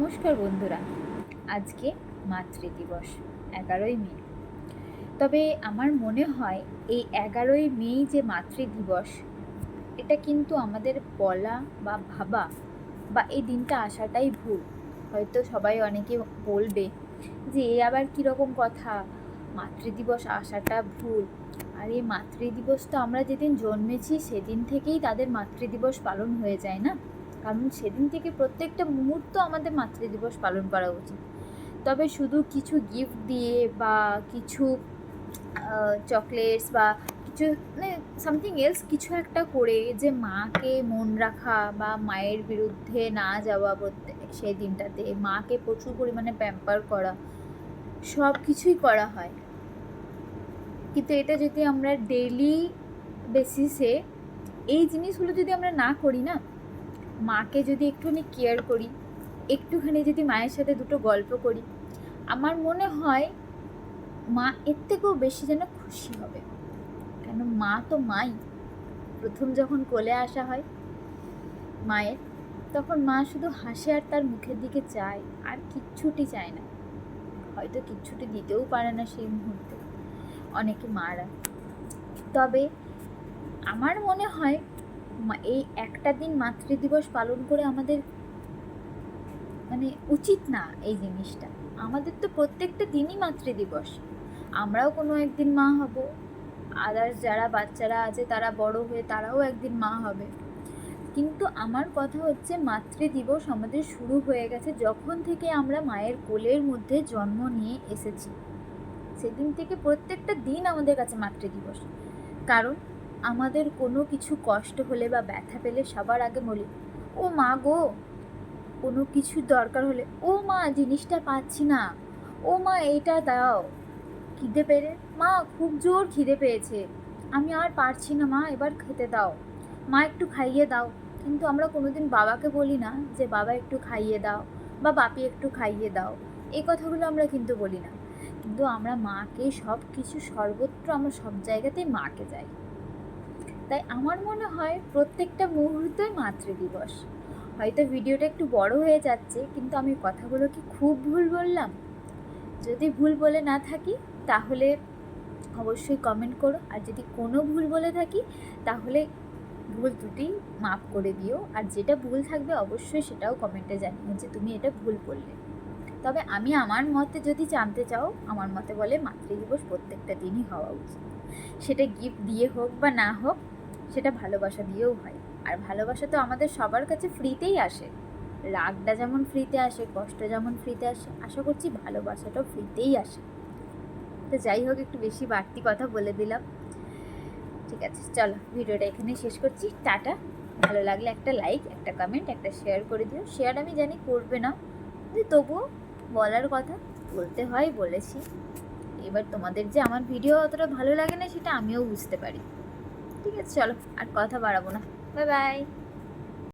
নমস্কার বন্ধুরা। আজকে মাতৃ দিবস, এগারোই মে। তবে আমার মনে হয় এই এগারোই মেই যে মাতৃ দিবস, এটা কিন্তু আমাদের বলা বা ভাবা বা এই দিনটা আসাটাই ভুল। হয়তো সবাই অনেকে বলবে যে, এ আবার কীরকম কথা? মাতৃদিবস আসাটা ভুল। আর এই মাতৃদিবস তো আমরা যেদিন জন্মেছি, সেদিন থেকেই তাদের মাতৃদিবস পালন হয়ে যায় না? কারণ সেদিন থেকে প্রত্যেকটা মুহূর্ত আমাদের মাতৃদিবস পালন করা উচিত। তবে শুধু কিছু গিফট দিয়ে বা কিছু চকলেটস বা কিছু মানে সামথিং এলস কিছু একটা করে যে মাকে মন রাখা বা মায়ের বিরুদ্ধে না যাওয়া সেই দিনটাতে, মাকে প্রচুর পরিমাণে প্যাম্পার করা সব কিছুই করা হয়। কিন্তু এটা যদি আমরা ডেইলি বেসিসে এই জিনিসগুলো যদি আমরা না করি না মাকে যদি একটুখানি কেয়ার করি, একটুখানি যদি মায়ের সাথে দুটো গল্প করি, আমার মনে হয় মা এর থেকেও বেশি যেন খুশি হবে। কেন মা তো মাই। প্রথম যখন কোলে আসা হয় মায়ের, তখন মা শুধু হাসে আর তার মুখের দিকে চায়, আর কিচ্ছুটি চায় না। হয়তো কিচ্ছুটি দিতেও পারে না সেই মুহূর্তে। অনেকে মারা। তবে আমার মনে হয় এই একটা দিন মাতৃদিবস পালন করে আমাদের মানে উচিত না এই জিনিসটা। আমাদের তো প্রত্যেকটা দিনই মাতৃদিবস। আমরাও কোনো একদিন মা হব। আদার্স যারা বাচ্চারা আছে, তারা বড় হয়ে তারাও একদিন মা হবে। কিন্তু আমার কথা হচ্ছে, মাতৃদিবস আমাদের শুরু হয়ে গেছে যখন থেকে আমরা মায়ের কোলের মধ্যে জন্ম নিয়ে এসেছি। সেদিন থেকে প্রত্যেকটা দিন আমাদের কাছে মাতৃদিবস। কারণ আমাদের কোনো কিছু কষ্ট হলে বা ব্যথা পেলে সবার আগে বলি, ও মা গো, কোনো কিছু দরকার হলে, ও মা, জিনিসটা পাচ্ছি না, ও মা, এইটা দাও। খিদে পেরে মা, খুব জোর খিদে পেয়েছে, আমি আর পারছি না মা, এবার খেতে দাও। মা, একটু খাইয়ে দাও। কিন্তু আমরা কোনোদিন বাবাকে বলি না যে, বাবা, একটু খাইয়ে দাও বা বাপি, একটু খাইয়ে দাও। এই কথাগুলো আমরা কিন্তু বলি না। কিন্তু আমরা মাকে সব কিছু সর্বত্র, আমরা সব জায়গাতেই মাকে যাই। তাই আমার মনে হয় প্রত্যেকটা মুহূর্তই মাতৃদিবস। হয়তো ভিডিওটা একটু বড় হয়ে যাচ্ছে, কিন্তু আমি কথাগুলো কি খুব ভুল বললাম। যদি ভুল বলে না থাকি, তাহলে অবশ্যই কমেন্ট করো। আর যদি কোনো ভুল বলে থাকি, তাহলে ভুল ত্রুটি মাফ করে দিও। আর যেটা ভুল থাকবে, অবশ্যই সেটাও কমেন্টে জানিও যে তুমি এটা ভুল বললে। তবে আমি আমার মতে যদি জানতে চাও, আমার মতে বলে মাতৃদিবস প্রত্যেকটা দিনই হওয়া উচিত। সেটা গিফট দিয়ে হোক বা না হোক সেটা ভালোবাসা দিয়েও হয়। আর ভালোবাসা তো আমাদের সবার কাছে ফ্রিতেই আসে। রাগটা যেমন ফ্রিতে আসে, কষ্ট যেমন ফ্রিতে আসে, আশা করছি ভালোবাসাটাও ফ্রিতেই আসে। তো যাই হোক, একটু বেশি বাড়তি কথা বলে দিলাম। ঠিক আছে, চলো ভিডিওটা এখানে শেষ করছি। টাটা। ভালো লাগলে একটা লাইক একটা কমেন্ট একটা শেয়ার করে দিও। শেয়ার আমি জানি করবে না। কিন্তু তবুও বলার কথা বলতে হয়, বলেছি। এবার তোমাদের যে আমার ভিডিও অতটা ভালো লাগে না, সেটা আমিও বুঝতে পারি। ঠিক আছে চলো আর কথা বাড়াবো না। Bye bye.